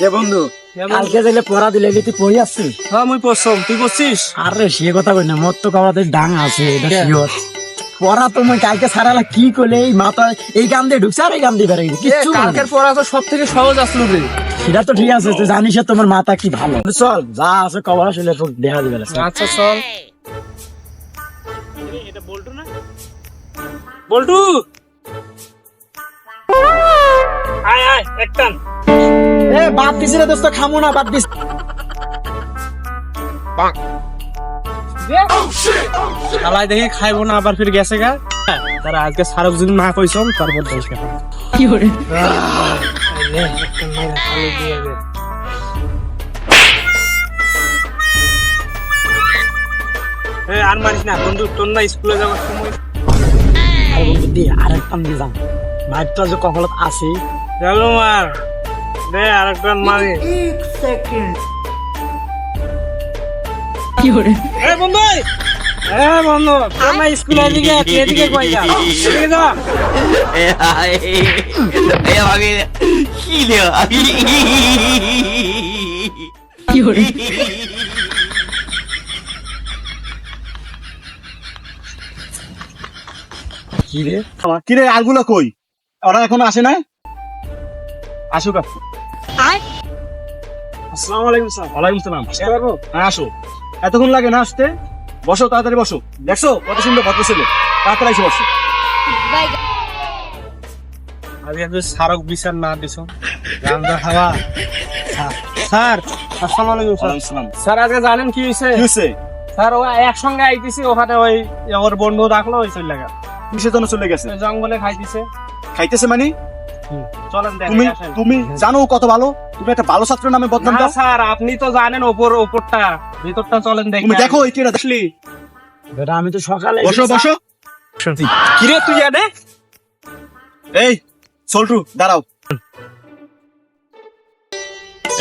এ বন্ধু কালকে যাইলে পড়া দিলে তুই পড়ি আসছিস? হ্যাঁ মুই পড়ছম। তুই পড়ছিস? আরে সে কথা কই না মোর তো ডাং আছে এটা শিওর পড়া তো মুই কালকে সারালা কি করলে এই মাথা এই গান দিয়ে ঢুকছে আর এই গান দিয়ে বেড়ে কালকের পড়া তো সব থেকে সহজ আসলো রে। সেটা তো ঠিক আছে তুই জানিস তোমার মাথা কি ভালো। চল। যা আছে কবার আসলে তোর দেখা দিবে আচ্ছা চল। বল্টু আয় আয় একটান বাদ দিছি রে দোস্ত খামো না বাদ দিস শালাই দেখি খাইবো না আবার ফির গেছে গা। তারা আজকে সারক যদি না কইছম তারপর দেশ কি করে আর মারিস না বন্ধু তোর না স্কুলে যাওয়ার সময় আর বন্ধু দি আরেক টান দিয়ে যাম যে কপালত আছে। মার দে আরেকটা মারি। এ বন্ধু এ বন্ধু না স্কুলে এদিকে এদিকে কই যা এদিকে যা। Eh, ভাগে কি দেওয়া কি রে কিরে আরগুলো কই? ওরা এখন আসে নাই? আসুক। আসসালামু আলাইকুম স্যার। ওয়ালাইকুম সালাম। আসতে পারব হ্যাঁ আসো। এতক্ষণ লাগে না আসতে? বসো তাড়াতাড়ি বসো। দেখছ? কত সুন্দর ভদ্র ছেলে। তাড়াতাড়ি এসে বসো। আজকে তুই সারক বিচার না দিছ গান্দা খাওয়া স্যার আসসালামু আলাইকুম স্যার। সালাম। স্যার আজকে জানেন কি হয়েছে কি হয়েছে স্যার ও একসঙ্গে আইতেছি ওখানে ওই ওর বন্ধু রাখল ওই চলে গেল। কিসের জন্য চলে গেছে? জঙ্গলে খাইতেছে। খাইতেছে মানে? চলেন তুমি দেখে আসেন। তুমি জানো কত ভালো? তুমি একটা ভালো ছাত্র নামে বদনাম দাও। স্যার আপনি তো জানেন ওপর ওপরটা। ভিতরটা চলেন দেখি তুমি দেখো এই কিরা আসলি। বেটা আমি তো সকালে বসো বসো। কিরে তুই জানে এই সল্টু দাঁড়াও।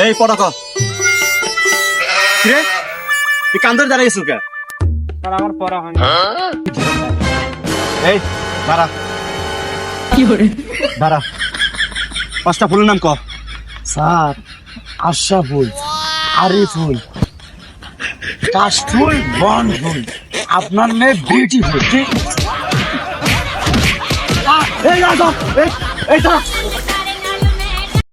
এই পড়া কর কিরে? তুই কান্দর দাঁড়িয়েছো কে স্যার আমার পড়া হয়নি। এই দাঁড়া। দাঁড়া। পাঁচটা ফুলের নাম ক। স্যার, আশা ফুল, আরি ফুল কাশফুল বন ফুল, আপনার মেয়ে বিউটিফুল ঠিক? এই এই